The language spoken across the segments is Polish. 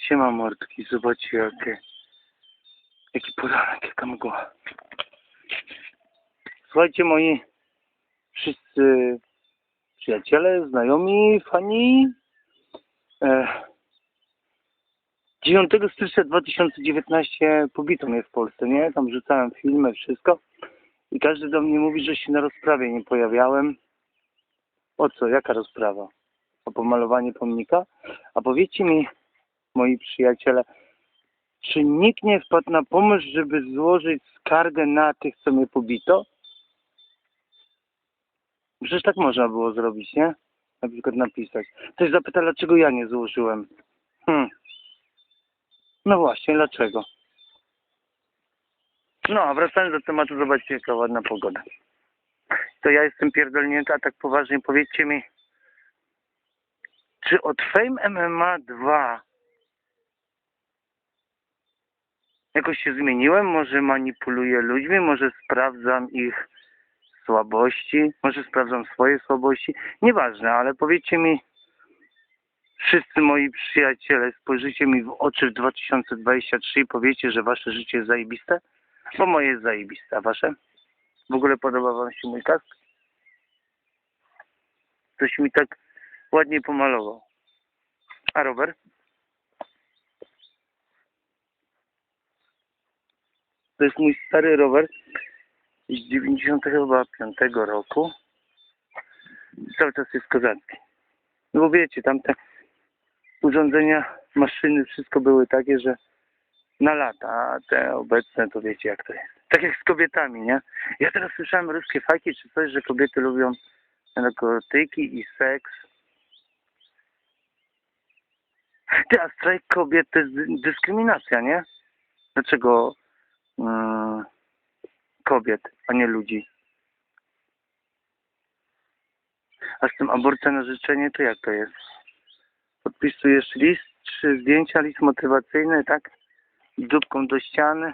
Siema mordki, zobaczcie jakie, jaki poranek, jaka mgła. Słuchajcie moi wszyscy przyjaciele, znajomi, fani. E, 9 stycznia 2019 pobito mnie w Polsce, nie? Tam rzucałem filmy, wszystko. I każdy do mnie mówi, że się na rozprawie nie pojawiałem. O co? Jaka rozprawa? O pomalowanie pomnika? A powiedzcie mi, moi przyjaciele, czy nikt nie wpadł na pomysł, żeby złożyć skargę na tych, co mnie pobito? Przecież tak można było zrobić, nie? Na przykład napisać. Ktoś zapyta, dlaczego ja nie złożyłem. Hmm. No właśnie, dlaczego? No, a wracając do tematu, zobaczcie, jaka ładna pogoda. To ja jestem pierdolnięty, a tak poważnie powiedzcie mi, czy od Fame MMA 2 jakoś się zmieniłem? Może manipuluję ludźmi? Może sprawdzam ich słabości? Może sprawdzam swoje słabości? Nieważne, ale powiedzcie mi, wszyscy moi przyjaciele, spojrzyjcie mi w oczy w 2023 i powiecie, że wasze życie jest zajebiste? Bo moje jest zajebiste, a wasze? W ogóle podoba wam się mój kask? Ktoś mi tak ładnie pomalował. A rower? To jest mój stary rower z 95 roku. Cały czas jest kozacki. No bo wiecie, tam te urządzenia, maszyny, wszystko były takie, że na lata, a te obecne to wiecie jak to jest. Tak jak z kobietami, nie? Ja teraz słyszałem ruskie fajki czy coś, że kobiety lubią narkotyki i seks. Ty, a strajk kobiet to jest dy- dyskryminacja, nie? Dlaczego kobiet, a nie ludzi? A z tym aborcja na życzenie, to jak to jest? Podpisujesz list, czy zdjęcia, list motywacyjny, tak? Dupką do ściany,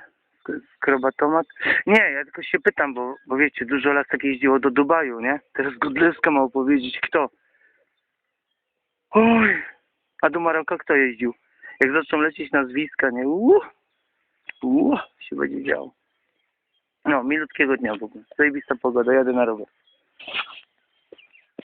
skrobatomat. Nie, ja tylko się pytam, bo, bo wiecie, dużo lasek jeździło do Dubaju, nie? Teraz Godlewska ma opowiedzieć, kto. Oj, a do Maroka kto jeździł? Jak zaczną lecieć nazwiska, nie? Uuu, uuu, się będzie działo. No, milutkiego dnia w ogóle. Zajebista pogoda, jadę na rower.